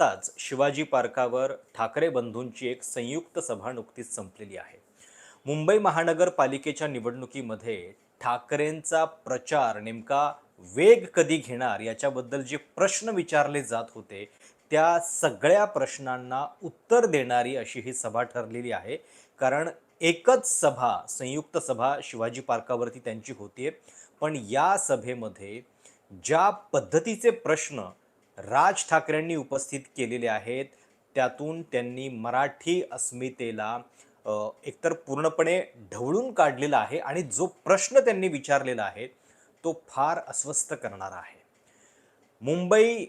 आत्ताच शिवाजी पार्कावर ठाकरे बंधूंची एक संयुक्त सभा नुकतीच संपलेली आहे. मुंबई महानगरपालिकेच्या निवडणुकीमध्ये ठाकरेंचा प्रचार नेमका वेग कधी घेणार याच्याबद्दल जे प्रश्न विचारले जात होते त्या सगळ्या प्रश्नांना उत्तर देणारी अशी ही सभा ठरलेली आहे. कारण एकच सभा संयुक्त सभा शिवाजी पार्कावरती त्यांची होतीये. पण या सभेमध्ये ज्या पद्धतीचे प्रश्न राज ठाकरेंनी उपस्थित केलेले आहेत. त्यातून त्यांनी मराठी अस्मितेला एकतर पूर्णपणे ढवळून काढलेला आहे आणि जो प्रश्न त्यांनी विचारलेला आहे तो फार अस्वस्थ करणारा आहे. मुंबई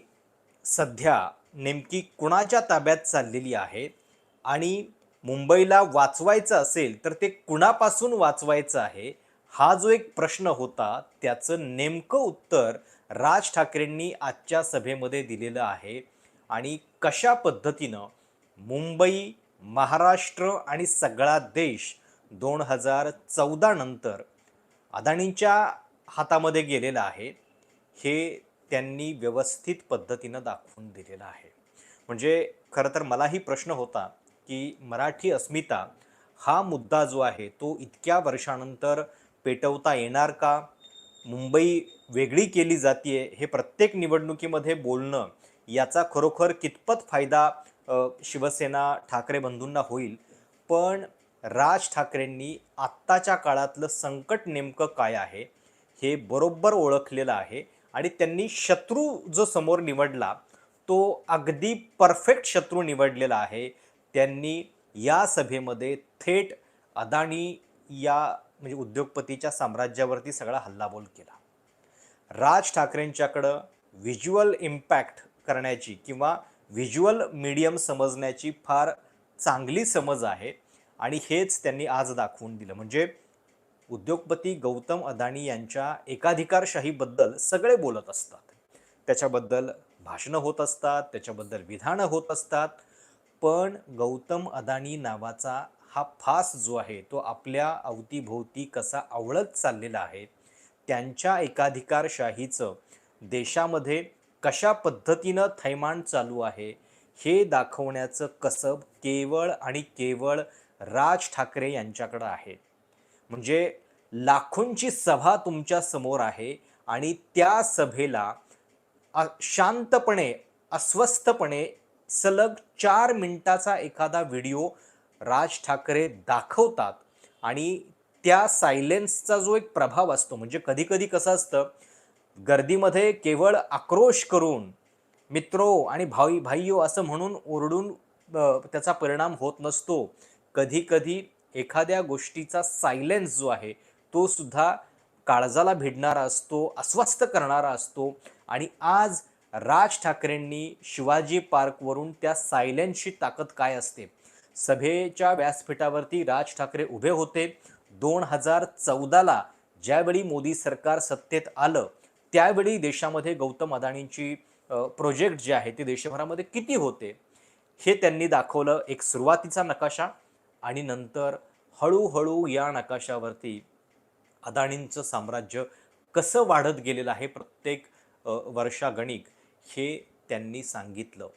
सध्या नेमकी कुणाच्या ताब्यात चाललेली आहे आणि मुंबईला वाचवायचं असेल तर ते कुणापासून वाचवायचं आहे हा जो एक प्रश्न होता त्याचं नेमकं उत्तर राज ठाकरेंनी आजच्या सभेमध्ये दिलेलं आहे आणि कशा पद्धतीनं मुंबई महाराष्ट्र आणि सगळा देश दोन हजार चौदा नंतर अदानींच्या हातामध्ये गेलेला आहे हे त्यांनी व्यवस्थित पद्धतीनं दाखवून दिलेलं आहे. म्हणजे खरं तर मलाही प्रश्न होता की मराठी अस्मिता हा मुद्दा जो आहे तो इतक्या वर्षानंतर पेटवता येणार का? मुंबई वेगळी केली जाते हे प्रत्येक निवडणुकीमध्ये बोलणं याचा खरोखर कितपत फायदा शिवसेना ठाकरे बंधूंना होईल? पण राज ठाकरेंनी आत्ताच्या काळातलं संकट नेमकं काय आहे? हे बरोबर ओळखलेलं आहे आणि त्यांनी शत्रू जो समोर निवडला तो अगदी परफेक्ट शत्रू निवडलेला आहे. त्यांनी या सभेमध्ये थेट अदानी या म्हणजे उद्योगपतीच्या साम्राज्यावरती सगळा हल्लाबोल केला. राज ठाकरेंच्याकडं व्हिज्युअल इम्पॅक्ट करण्याची किंवा व्हिज्युअल मीडियम समजण्याची फार चांगली समज आहे आणि हेच त्यांनी आज दाखवून दिलं. म्हणजे उद्योगपती गौतम अदानी यांच्या एकाधिकारशाहीबद्दल सगळे बोलत असतात. त्याच्याबद्दल भाषणं होत असतात त्याच्याबद्दल विधानं होत असतात. पण गौतम अदानी नावाचा हा फास जो आहे तो आपल्या अवतीभोवती कसा आवळत चाललेला आहे त्यांच्या एकाधिकारशाहीचं देशामध्ये कशा पद्धतीनं थैमान चालू आहे हे दाखवण्याचं कसब केवळ आणि केवळ राज ठाकरे यांच्याकडं आहे. म्हणजे लाखोंची सभा तुमच्यासमोर आहे आणि त्या सभेला शांतपणे अस्वस्थपणे सलग चार मिनिटाचा एखादा व्हिडिओ राज ठाकरे दाखवतात आणि त्या सायलेन्सचा जो एक प्रभाव असतो म्हणजे कधीकधी कसं असतं गर्दीमध्ये केवळ आक्रोश करून मित्रो आणि भाई भाईयो असं म्हणून ओरडून त्याचा परिणाम होत नसतो. कधी कधी एखाद्या गोष्टीचा सायलेन्स जो आहे तो सुद्धा काळजाला भिडणारा असतो अस्वस्थ करणारा असतो. आणि आज राज ठाकरेंनी शिवाजी पार्कवरून त्या सायलेन्सची ताकद काय असते? सभेच्या व्यासपीठावरती राज ठाकरे उभे होते. दोन हजार चौदाला ज्यावेळी मोदी सरकार सत्तेत आलं त्यावेळी देशामध्ये गौतम अदानींची प्रोजेक्ट जे आहे ते देशभरामध्ये किती होते? हे त्यांनी दाखवलं एक सुरुवातीचा नकाशा आणि नंतर हळूहळू या नकाशावरती अदानींचं साम्राज्य कसं वाढत गेलेलं आहे प्रत्येक वर्षागणिक हे त्यांनी सांगितलं.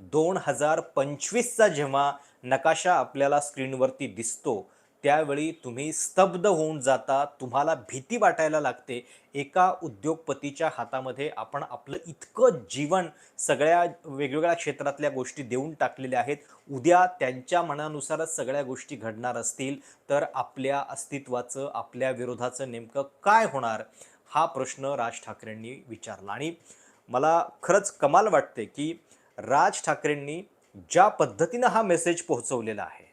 दोन हजार पंचवीसचा जेव्हा नकाशा आपल्याला स्क्रीनवरती दिसतो त्यावेळी तुम्ही स्तब्ध होऊन जाता तुम्हाला भीती वाटायला लागते. एका उद्योगपतीच्या हातामध्ये आपण आपलं इतकं जीवन सगळ्या वेगवेगळ्या क्षेत्रातल्या गोष्टी देऊन टाकलेल्या आहेत. उद्या त्यांच्या मनानुसारच सगळ्या गोष्टी घडणार असतील. तर आपल्या अस्तित्वाचं आपल्या विरोधाचं नेमकं काय होणार? हा प्रश्न राज ठाकरेंनी विचारला. आणि मला खरंच कमाल वाटते की राज ठाकरेंनी ज्या पद्धतीनं हा मेसेज पोहोचवलेला आहे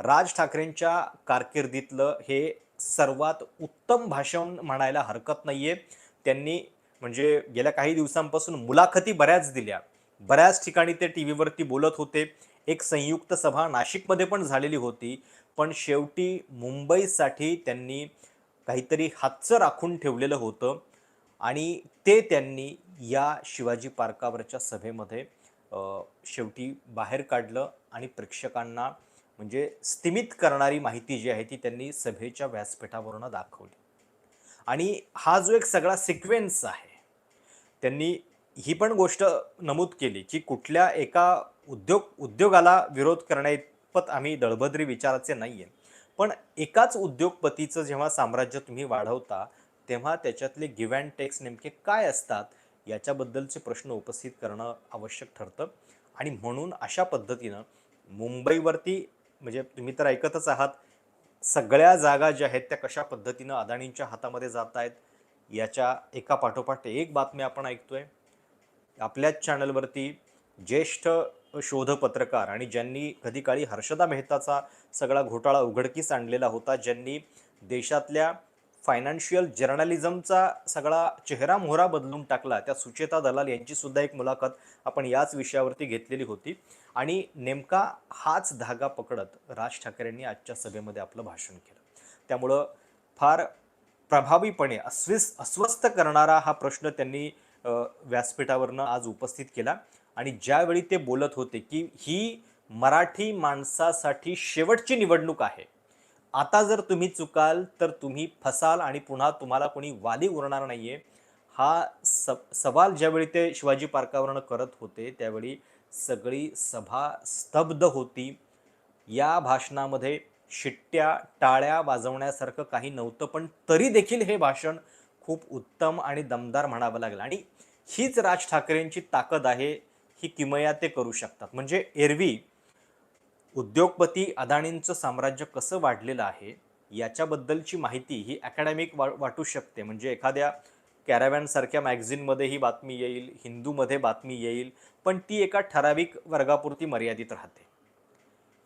राज ठाकरेंच्या कारकिर्दीतलं हे सर्वात उत्तम भाषण म्हणायला हरकत नाहीये. त्यांनी म्हणजे गेल्या काही दिवसांपासून मुलाखती बऱ्याच दिल्या. बऱ्याच ठिकाणी ते टी व्हीवरती बोलत होते. एक संयुक्त सभा नाशिकमध्ये पण झालेली होती. पण शेवटी मुंबईसाठी त्यांनी काहीतरी हातचं राखून ठेवलेलं होतं आणि ते त्यांनी या शिवाजी पार्कावरच्या सभेमध्ये शेवटी बाहेर काढलं आणि प्रेक्षकांना म्हणजे स्तिमित करणारी माहिती जी आहे ती त्यांनी सभेच्या व्यासपीठावरून दाखवली. आणि हा जो एक सगळा सिक्वेन्स आहे त्यांनी ही पण गोष्ट नमूद केली की कुठल्या एका उद्योग उद्योगाला विरोध करण्याइतपत आम्ही दळभद्री विचाराचे नाही आहे पण एकाच उद्योगपतीचं जेव्हा साम्राज्य तुम्ही वाढवता तेव्हा त्याच्यातले गिव्ह अँड टेक्स नेमके काय असतात? याच्याबद्दलचे प्रश्न उपस्थित करणं आवश्यक ठरतं. आणि म्हणून अशा पद्धतीनं मुंबईवरती म्हणजे तुम्ही तर ऐकतच आहात सगळ्या जागा ज्या आहेत त्या कशा पद्धतीनं अदाणींच्या हातामध्ये जात आहेत याच्या एका पाठोपाठ एक बातमी आपण ऐकतोय. आपल्याच चॅनलवरती ज्येष्ठ शोध पत्रकार आणि ज्यांनी कधी काळी हर्षदा मेहताचा सगळा घोटाळा उघडकीस आणलेला होता ज्यांनी देशातल्या फायनान्शियल जर्नलिझमचा सगळा चेहरा मोहरा बदलून टाकला त्या सुचेता दलाल यांची सुद्धा एक मुलाखत आपण याच विषयावरती घेतलेली होती. आणि नेमका हाच धागा पकडत राज ठाकरेंनी आजच्या सभेमध्ये आपलं भाषण केलं. त्यामुळं फार प्रभावीपणे अस्विस अस्वस्थ करणारा हा प्रश्न त्यांनी व्यासपीठावरनं आज उपस्थित केला. आणि ज्यावेळी ते बोलत होते की ही मराठी माणसासाठी शेवटची निवडणूक आहे आता जर तुम्ही चुकाल तर तुम्ही फसाल आणि पुन्हा तुम्हाला कोणी वाली उरणार नाही आहे हा स सवाल ज्यावेळी ते शिवाजी पार्कावरनं करत होते त्यावेळी सगळी सभा स्तब्ध होती. या भाषणामध्ये शिट्ट्या टाळ्या वाजवण्यासारखं काही नव्हतं पण तरी देखील हे भाषण खूप उत्तम आणि दमदार म्हणावं लागलं. आणि हीच राज ठाकरेंची ताकद आहे ही किमया ते करू शकतात. म्हणजे एरवी उद्योगपती अदाणींचं साम्राज्य कसं वाढलेलं आहे याच्याबद्दलची माहिती ही अकॅडमिक वा वाटू शकते. म्हणजे एखाद्या कॅरावॅनसारख्या मॅग्झिनमध्ये ही बातमी येईल हिंदूमध्ये बातमी येईल पण ती एका ठराविक वर्गापुरती मर्यादित राहते.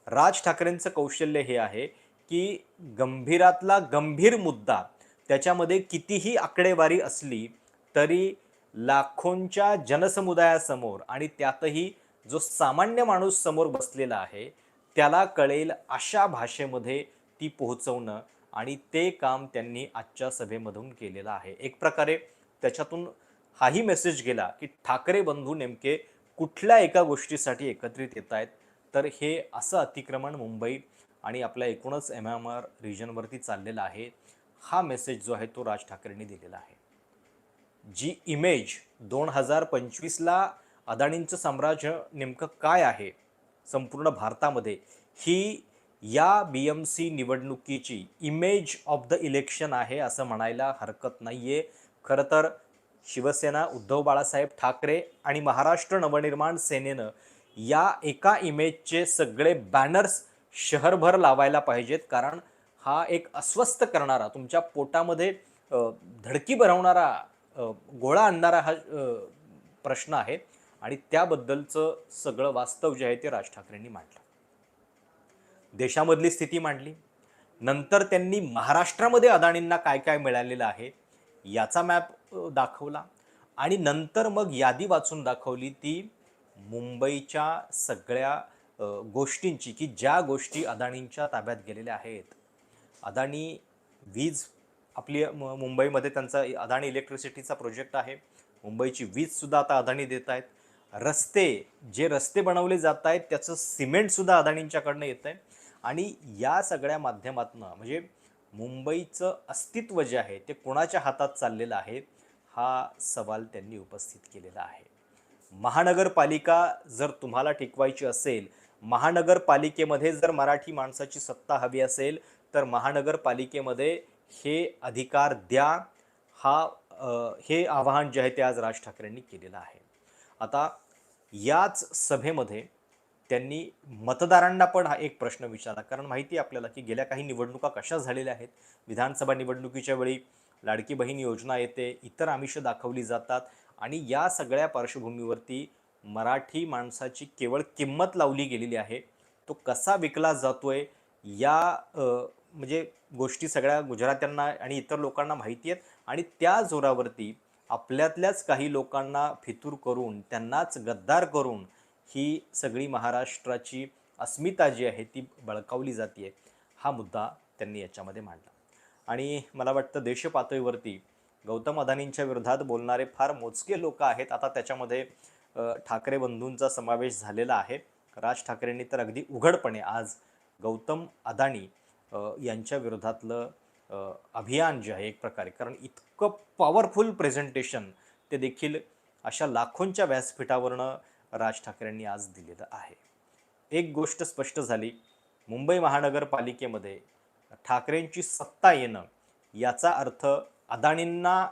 राज ठाकरेंचं कौशल्य हे आहे की गंभीरातला गंभीर मुद्दा त्याच्यामध्ये कितीही आकडेवारी असली तरी लाखोंच्या जनसमुदायासमोर आणि त्यातही जो सामान्य माणूस समोर बसलेला आहे त्याला कळेल अशा भाषेमध्ये ती पोहोचवणं आणि ते काम त्यांनी आजच्या सभेमधून केलेलं आहे. एक प्रकारे त्याच्यातून हाही मेसेज गेला की ठाकरे बंधू नेमके कुठल्या एका गोष्टीसाठी एकत्रित येत आहेत? तर हे असं अतिक्रमण मुंबई आणि आपल्या एकूणच एम एम आर रिजनवरती चाललेला आहे. हा मेसेज जो आहे तो राज ठाकरेंनी दिलेला आहे. जी इमेज दोन हजार पंचवीसला अदाणींचं साम्राज्य नेमकं काय आहे? संपूर्ण भारतामध्ये ही या बी एम सी निवडणुकीची इमेज ऑफ द इलेक्शन आहे असं म्हणायला हरकत नाही आहे खरं तर शिवसेना उद्धव बाळासाहेब ठाकरे आणि महाराष्ट्र नवनिर्माण सेनेनं या एका इमेजचे सगळे बॅनर्स शहरभर लावायला पाहिजेत. कारण हा एक अस्वस्थ करणारा तुमच्या पोटामध्ये धडकी भरवणारा गोळा आणणारा हा प्रश्न आहे. आणि त्याबद्दलचं सगळं वास्तव जे आहे ते राज ठाकरेंनी मांडलं. देशामधली स्थिती मांडली. नंतर त्यांनी महाराष्ट्रामध्ये अदाणींना काय काय मिळालेलं आहे याचा मॅप दाखवला. आणि नंतर मग यादी वाचून दाखवली ती मुंबईच्या सगळ्या गोष्टींची की ज्या गोष्टी अदाणींच्या ताब्यात गेलेल्या आहेत. अदाणी वीज आपली म- मुंबईमध्ये त्यांचा अदाणी इलेक्ट्रिसिटीचा प्रोजेक्ट आहे. मुंबईची वीजसुद्धा आता अदाणी देत आहेत. रस्ते जे रस्ते बनवले जात आहेत त्याचं सिमेंटसुद्धा अदानींच्याकडनं येतं आहे आणि या सगळ्या माध्यमातनं म्हणजे मुंबईचं अस्तित्व जे आहे ते कोणाच्या हातात चाललेलं आहे हा सवाल त्यांनी उपस्थित केलेला आहे. महानगरपालिका जर तुम्हाला टिकवायची असेल महानगरपालिकेमध्ये जर मराठी माणसाची सत्ता हवी असेल तर महानगरपालिकेमध्ये हे अधिकार द्या हा हे आवाहन जे आहे ते आज राज ठाकरेंनी केलेलं आहे. आता याच सभेमध्ये त्यांनी मतदारांना पण हा एक प्रश्न विचारला. कारण माहिती आहे आपल्याला की गेल्या काही निवडणुका कशा झालेल्या आहेत? विधानसभा निवडणुकीच्या वेळी लाडकी बहीण योजना येते इतर आमिष दाखवली जातात आणि या सगळ्या पार्श्वभूमीवरती मराठी माणसाची केवळ किंमत लावली गेलेली आहे. तो कसा विकला जातोय? या म्हणजे गोष्टी सगळ्या गुजरात्यांना आणि इतर लोकांना माहिती आहेत आणि त्या जोरावरती आपल्यातल्याच काही लोकांना फितूर करून त्यांनाच गद्दार करून ही सगळी महाराष्ट्राची अस्मिता जी आहे ती बळकावली जाते हा मुद्दा त्यांनी याच्यामध्ये मांडला. आणि मला वाटतं देशपातळीवरती गौतम अदानींच्या विरोधात बोलणारे फार मोजके लोक आहेत. आता त्याच्यामध्ये ठाकरे बंधूंचा समावेश झालेला आहे. राज ठाकरेंनी तर अगदी उघडपणे आज गौतम अदानी यांच्या विरोधातलं अभियान जे आहे एक प्रकारे. कारण इतकं पॉवरफुल प्रेझेंटेशन ते देखील अशा लाखोंच्या व्यासपीठावरनं राज ठाकरेंनी आज दिलेलं आहे. एक गोष्ट स्पष्ट झाली. मुंबई महानगरपालिकेमध्ये ठाकरेंची सत्ता येणं याचा अर्थ अदाणींना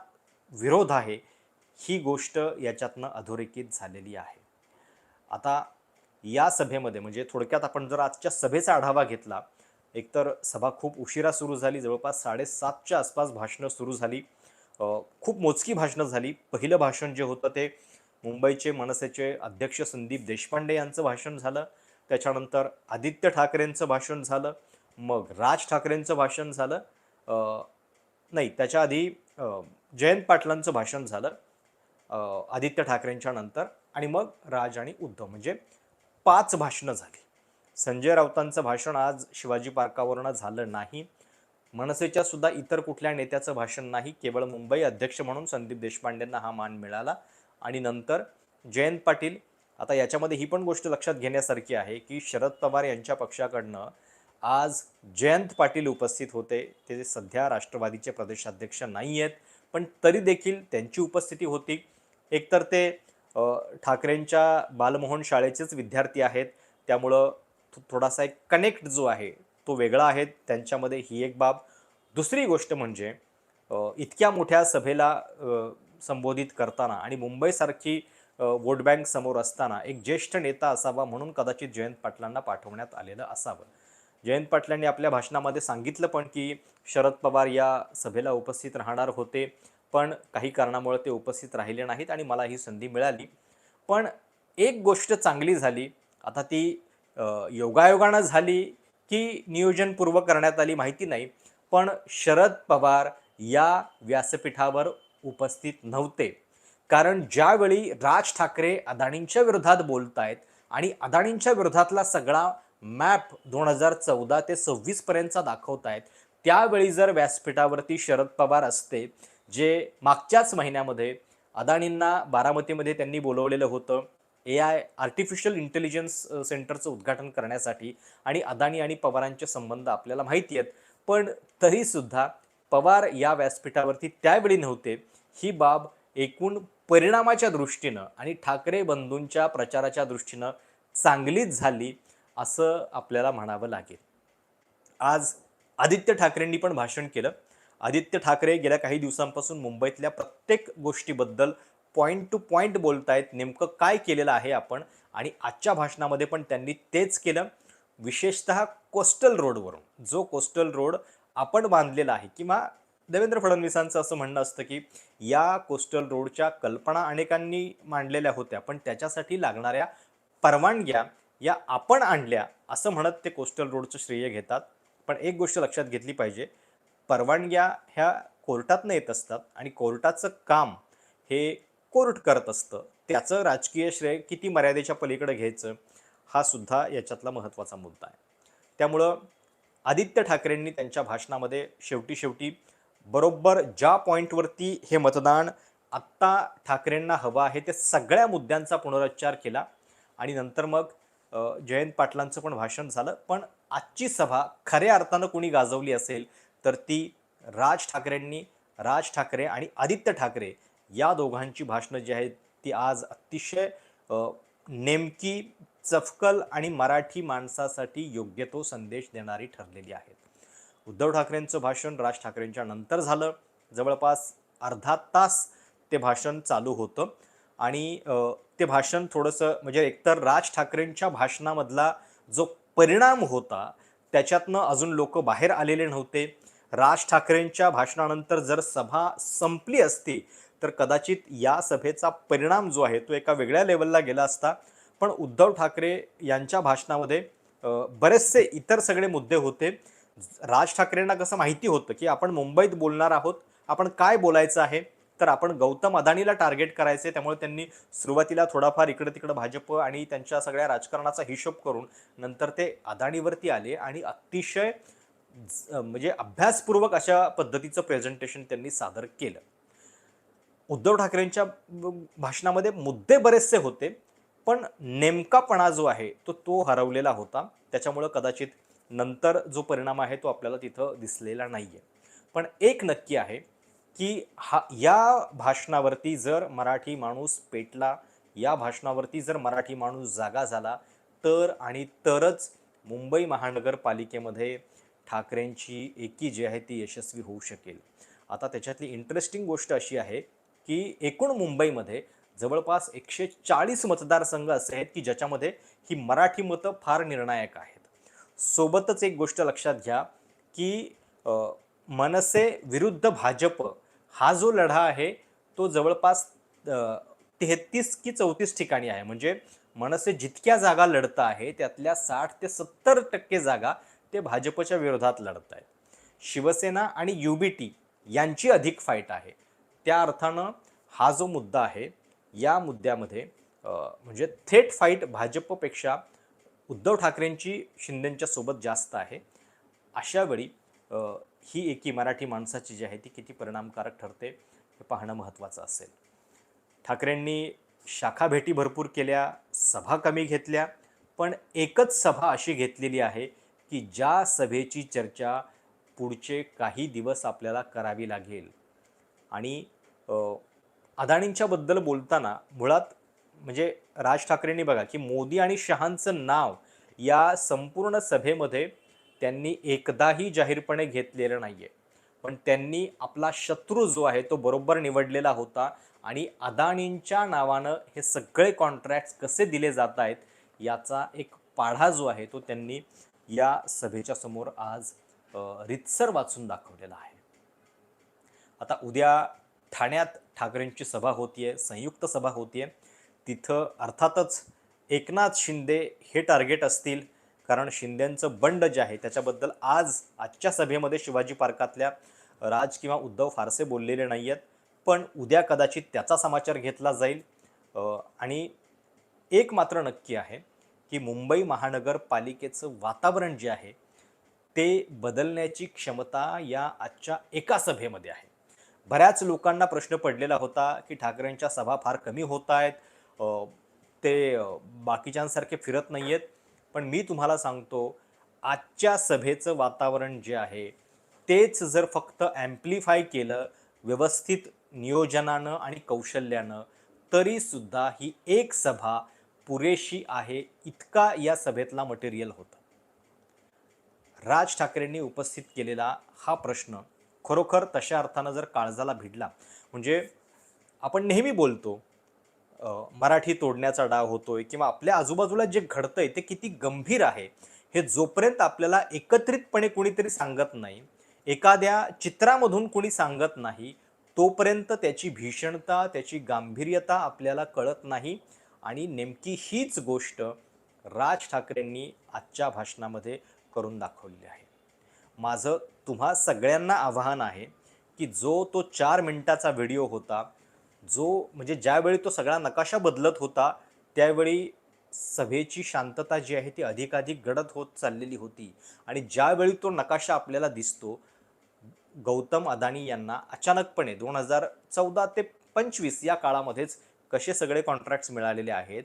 विरोध आहे ही गोष्ट याच्यातनं अधोरेखित झालेली आहे. आता या सभेमध्ये म्हणजे थोडक्यात आपण जर आजच्या सभेचा आढावा घेतला एकतर सभा खूप उशिरा सुरू झाली जवळपास साडेसातच्या आसपास भाषणं सुरू झाली. खूप मोजकी भाषणं झाली. पहिलं भाषण जे होतं ते मुंबईचे मनसेचे अध्यक्ष संदीप देशपांडे यांचं भाषण झालं. त्याच्यानंतर आदित्य ठाकरेंचं भाषण झालं. मग राज ठाकरेंचं भाषण झालं. नाही त्याच्या आधी जयंत पाटलांचं भाषण झालं आदित्य ठाकरेंच्या नंतर. आणि मग राज आणि उद्धव म्हणजे पाच भाषणं झाली. संजय राऊतांचं भाषण आज शिवाजी पार्कावरनं झालं नाही. मनसेच्या सुद्धा इतर कुठल्या नेत्याचं भाषण नाही. केवळ मुंबई अध्यक्ष म्हणून संदीप देशपांडेंना हा मान मिळाला. आणि नंतर जयंत पाटील आता याच्यामध्ये ही पण गोष्ट लक्षात घेण्यासारखी आहे की शरद पवार यांच्या पक्षाकडनं आज जयंत पाटील उपस्थित होते. ते सध्या राष्ट्रवादीचे प्रदेशाध्यक्ष नाही आहेत पण तरी देखील त्यांची उपस्थिती होती. एकतर ते ठाकरेंच्या बालमोहन शाळेचेच विद्यार्थी आहेत. त्यामुळं थोडासा एक कनेक्ट जो आहे तो वेगळा आहे. त्यांच्यामध्ये ही एक बाब. दुसरी गोष्ट म्हणजे इतक्या मोठ्या सभेला संबोधित करताना आणि मुंबईसारखी वोट बँक समोर असताना एक ज्येष्ठ नेता असावा म्हणून कदाचित जयंत पाटलांना पाठवण्यात आलेलं असावं. जयंत पाटलांनी आपल्या भाषणामध्ये सांगितलं पण की शरद पवार या सभेला उपस्थित राहणार होते पण काही कारणामुळे ते उपस्थित राहिले नाहीत आणि मला ही संधी मिळाली. पण एक गोष्ट चांगली झाली. आता ती योगायोगानं झाली की नियोजनपूर्वक करण्यात आली माहिती नाही पण शरद पवार या व्यासपीठावर उपस्थित नव्हते. कारण ज्यावेळी राज ठाकरे अदाणींच्या विरोधात बोलत आहेत आणि अदाणींच्या विरोधातला सगळा मॅप दोन हजार चौदा ते सव्वीस पर्यंतचा आहेत त्यावेळी जर व्यासपीठावरती शरद पवार असते जे मागच्याच महिन्यामध्ये अदाणींना बारामतीमध्ये त्यांनी बोलवलेलं होतं ए आय आर्टिफिशियल इंटेलिजन्स सेंटरचं उद्घाटन करण्यासाठी आणि अदानी आणि पवारांचे संबंध आपल्याला माहिती आहेत. पण तरीसुद्धा पवार या व्यासपीठावरती त्यावेळी नव्हते. ही बाब एकूण परिणामाच्या दृष्टीनं आणि ठाकरे बंधूंच्या प्रचाराच्या दृष्टीनं चांगलीच झाली असं आपल्याला म्हणावं लागेल. आज आदित्य ठाकरेंनी पण भाषण केलं. आदित्य ठाकरे गेल्या काही दिवसांपासून मुंबईतल्या प्रत्येक गोष्टीबद्दल पॉईंट टू पॉईंट बोलतायत नेमकं काय केलेलं आहे आपण? आणि आजच्या भाषणामध्ये पण त्यांनी तेच केलं. विशेषतः कोस्टल रोडवरून जो कोस्टल रोड आपण बांधलेला आहे किंवा देवेंद्र फडणवीसांचं असं म्हणणं असतं की या कोस्टल रोडच्या कल्पना अनेकांनी मांडलेल्या होत्या पण त्याच्यासाठी लागणाऱ्या परवानग्या या आपण आणल्या असं म्हणत ते कोस्टल रोडचं श्रेय घेतात. पण एक गोष्ट लक्षात घेतली पाहिजे परवानग्या ह्या कोर्टातनं येत असतात आणि कोर्टाचं काम हे कोर्ट करत असतं. त्याचं राजकीय श्रेय किती मर्यादेच्या पलीकडे घ्यायचं हा सुद्धा याच्यातला महत्त्वाचा मुद्दा आहे. त्यामुळं आदित्य ठाकरेंनी त्यांच्या भाषणामध्ये शेवटी शेवटी बरोबर ज्या पॉईंटवरती हे मतदान आत्ता ठाकरेंना हवं आहे ते सगळ्या मुद्द्यांचा पुनरुच्चार केला आणि नंतर मग जयंत पाटलांचं पण भाषण झालं. पण आजची सभा खऱ्या अर्थानं कोणी गाजवली असेल तर ती राज ठाकरेंनी राज ठाकरे आणि आदित्य ठाकरे या दोघांची भाषणं जी आहेत ती आज अतिशय नेमकी चफकल आणि मराठी माणसासाठी योग्य तो संदेश देणारी ठरलेली आहेत. उद्धव ठाकरेंचं भाषण राज ठाकरेंच्या नंतर झालं. जवळपास अर्धा तास ते भाषण चालू होतं आणि ते भाषण थोडंसं म्हणजे एकतर राज ठाकरेंच्या भाषणामधला जो परिणाम होता त्याच्यातनं अजून लोक बाहेर आलेले नव्हते. राज ठाकरेंच्या भाषणानंतर जर सभा संपली असती तर कदाचित या सभेचा परिणाम जो आहे तो एका वेगळ्या लेवलला गेला असता. पण उद्धव ठाकरे यांच्या भाषणामध्ये बरेचसे इतर सगळे मुद्दे होते. राज ठाकरेंना कसं माहिती होतं की आपण मुंबईत बोलणार आहोत आपण काय बोलायचं आहे? तर आपण गौतम अदानीला टार्गेट करायचे त्यामुळे त्यांनी सुरुवातीला थोडाफार इकडं तिकडं भाजप आणि त्यांच्या सगळ्या राजकारणाचा हिशोब करून नंतर ते अदानीवरती आले आणि अतिशय ज- म्हणजे अभ्यासपूर्वक अशा पद्धतीचं प्रेझेंटेशन त्यांनी सादर केलं. उद्धव ठाकरेंच्या भाषणामध्ये मुद्दे बरेचसे होते पण नेमकापणा जो आहे तो तो हरवलेला होता. त्याच्यामुळं कदाचित नंतर जो परिणाम आहे तो आपल्याला तिथं दिसलेला नाही आहे पण एक नक्की आहे की हा या भाषणावरती जर मराठी माणूस पेटला या भाषणावरती जर मराठी माणूस जागा झाला तर आणि तरच मुंबई महानगरपालिकेमध्ये ठाकरेंची एकी जी आहे ती यशस्वी होऊ शकेल. आता त्याच्यातली इंटरेस्टिंग गोष्ट अशी आहे की एकूण मुंबईमध्ये जवळपास एकशे चाळीस मतदारसंघ असे आहेत की ज्याच्यामध्ये ही मराठी मतं फार निर्णायक आहेत. सोबतच एक गोष्ट लक्षात घ्या की मनसे विरुद्ध भाजप हा जो लढा आहे तो जवळपास तेहतीस की चौतीस ठिकाणी आहे. म्हणजे मनसे जितक्या जागा लढतं आहे त्यातल्या साठ ते सत्तर टक्के जागा ते भाजपच्या विरोधात लढत आहेत. शिवसेना आणि युबीटी यांची अधिक फाईट आहे. त्या अर्थानं हा जो मुद्दा आहे या मुद्द्यामध्ये म्हणजे थेट फाईट भाजपपेक्षा उद्धव ठाकरेंची शिंदेंच्या सोबत जास्त आहे. अशा वेळी ही एकी मराठी माणसाची जी आहे ती किती परिणामकारक ठरते हे पाहणं महत्त्वाचं असेल. ठाकरेंनी शाखा भेटी भरपूर केल्या सभा कमी घेतल्या पण एकच सभा अशी घेतलेली आहे की ज्या सभेची चर्चा पुढचे काही दिवस आपल्याला करावी लागेल. आणि अदाणींच्याबद्दल बोलताना मुळात म्हणजे राज ठाकरेंनी बघा की मोदी आणि शहांचं नाव या संपूर्ण सभेमध्ये त्यांनी एकदाही जाहीरपणे घेतलेलं नाही आहे पण त्यांनी आपला शत्रू जो आहे तो बरोबर निवडलेला होता आणि अदाणींच्या नावानं हे सगळे कॉन्ट्रॅक्ट्स कसे दिले जात आहेत याचा एक पाढा जो आहे तो त्यांनी या सभेच्या समोर आज रितसर वाचून दाखवलेला आहे. आता उद्या ठाण्यात ठाकरेंची सभा होतीये संयुक्त सभा होतीये. तिथं अर्थातच एकनाथ शिंदे हे टार्गेट असतील. कारण शिंदेंचं बंड जे आहे त्याच्याबद्दल आज आजच्या सभेमध्ये शिवाजी पार्कातल्या राज किंवा उद्धव फारसे बोललेले नाही आहेत पण उद्या कदाचित त्याचा समाचार घेतला जाईल. आणि एक मात्र नक्की आहे की मुंबई महानगरपालिकेचं वातावरण जे आहे ते बदलण्याची क्षमता या आजच्या एका सभेमध्ये आहे. बऱ्याच लोकांना प्रश्न पडलेला होता की ठाकरेंच्या सभा फार कमी होत आहेत. ते बाकीच्यांसारखे फिरत नाही आहेत पण मी तुम्हाला सांगतो आजच्या सभेचं वातावरण जे आहे तेच जर फक्त ॲम्प्लिफाय केलं व्यवस्थित नियोजनानं आणि कौशल्यानं तरीसुद्धा ही एक सभा पुरेशी आहे इतका या सभेतला मटेरियल होता. राज ठाकरेंनी उपस्थित केलेला हा प्रश्न खरोखर तशा अर्थानं जर काळजाला भिडला म्हणजे आपण नेहमी बोलतो मराठी तोडण्याचा डाव होतोय किंवा आपल्या आजूबाजूला जे घडतंय ते किती गंभीर आहे हे जोपर्यंत आपल्याला एकत्रितपणे कुणीतरी सांगत नाही एखाद्या चित्रामधून कुणी सांगत नाही तोपर्यंत त्याची भीषणता त्याची गांभीर्यता आपल्याला कळत नाही. आणि नेमकी हीच गोष्ट राज ठाकरेंनी आजच्या भाषणामध्ये करून दाखवलेली आहे. माझं तुम्हा सगळ्यांना आव्हान आहे की जो तो चार मिनटाचा व्हिडिओ होता जो म्हणजे ज्यावेळी तो सगळा नकाशा बदलत होता त्यावेळी सभेची शांतता जी आहे ती अधिकाधिक गडद होत चाललेली होती. आणि ज्यावेळी तो नकाशा आपल्याला दिसतो गौतम अदानी यांना अचानकपणे दोन हजार चौदा ते पंचवीस या काळामध्येच कसे सगळे कॉन्ट्रॅक्ट्स मिळालेले आहेत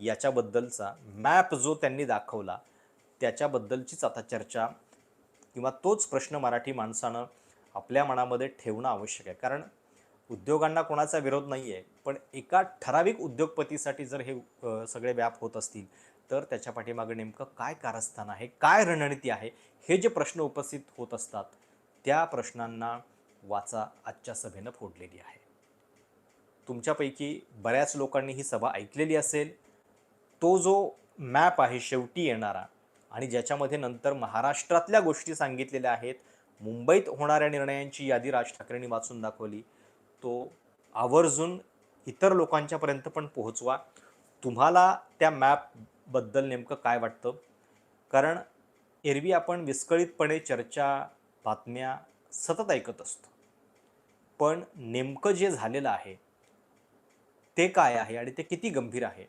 याच्याबद्दलचा मॅप जो त्यांनी दाखवला त्याच्याबद्दलचीच आता चर्चा किंवा तोच प्रश्न मराठी माणसानं आपल्या मनामध्ये ठेवणं आवश्यक आहे. कारण उद्योगांना कोणाचा विरोध नाही आहे पण एका ठराविक उद्योगपतीसाठी जर हे सगळे व्याप होत असतील तर त्याच्या पाठीमागे नेमकं काय कारस्थान आहे काय रणनीती आहे हे जे प्रश्न उपस्थित होत असतात त्या प्रश्नांना वाचा आजच्या सभेनं फोडलेली आहे. तुमच्यापैकी बऱ्याच लोकांनी ही सभा ऐकलेली असेल. तो जो मॅप आहे शेवटी येणारा आणि ज्याच्यामध्ये नंतर महाराष्ट्रातल्या गोष्टी सांगितलेल्या आहेत. मुंबईत होणाऱ्या निर्णयांची यादी राज ठाकरेंनी वाचून दाखवली. तो आवर्जून इतर लोकांच्यापर्यंत पण पोहोचवा. तुम्हाला त्या मॅपबद्दल नेमकं काय वाटतं? कारण एरवी आपण विस्कळीतपणे चर्चा बातम्या सतत ऐकत असतो. पण नेमकं जे झालेलं आहे ते काय आहे आणि ते किती गंभीर आहे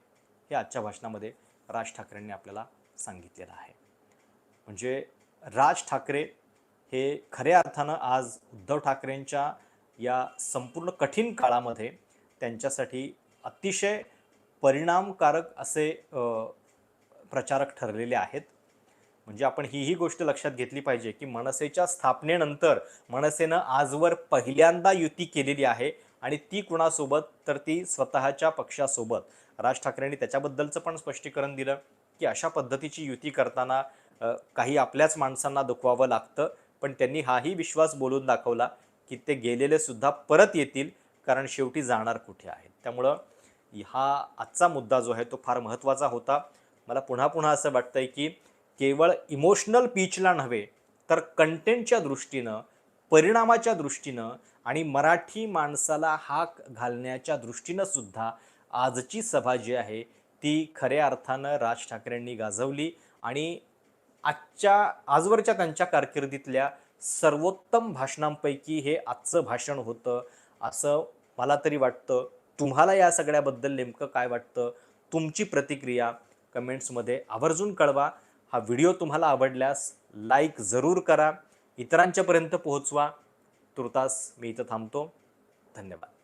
हे आजच्या भाषणामध्ये राज ठाकरेंनी आपल्याला सांगितलेलं आहे. म्हणजे राज ठाकरे हे खऱ्या अर्थानं आज उद्धव ठाकरेंच्या या संपूर्ण कठीण काळामध्ये त्यांच्यासाठी अतिशय परिणामकारक असे प्रचारक ठरलेले आहेत. म्हणजे आपण हीही गोष्ट लक्षात घेतली पाहिजे की मनसेच्या स्थापनेनंतर मनसेनं आजवर पहिल्यांदा युती केलेली आहे आणि ती कुणासोबत? तर ती स्वतःच्या पक्षासोबत. राज ठाकरेंनी त्याच्याबद्दलचं पण स्पष्टीकरण दिलं. की अशा पद्धतीची युती करताना काही आपल्याच माणसांना दुखवावं लागतं. पण त्यांनी हाही विश्वास बोलून दाखवला की ते गेलेले सुद्धा परत येतील कारण शेवटी जाणार कुठे आहेत. त्यामुळं हा आजचा मुद्दा जो आहे तो फार महत्त्वाचा होता. मला पुन्हा पुन्हा असं वाटतंय की केवळ इमोशनल पीचला नव्हे तर कंटेंटच्या दृष्टीनं परिणामाच्या दृष्टीनं आणि मराठी माणसाला हाक घालण्याच्या दृष्टीनं सुद्धा आजची सभा जी आहे ती खऱ्या अर्थानं राज ठाकरेंनी गाजवली आणि आजच्या आजवरच्या त्यांच्या कारकिर्दीतल्या सर्वोत्तम भाषणांपैकी हे आजचं भाषण होतं असं मला तरी वाटतं. तुम्हाला या सगळ्याबद्दल नेमकं काय वाटतं? तुमची प्रतिक्रिया कमेंट्समध्ये आवर्जून कळवा. हा व्हिडिओ तुम्हाला आवडल्यास लाईक जरूर करा. इतरांच्यापर्यंत पोहोचवा. तुर्तास मी इथं थांबतो. धन्यवाद.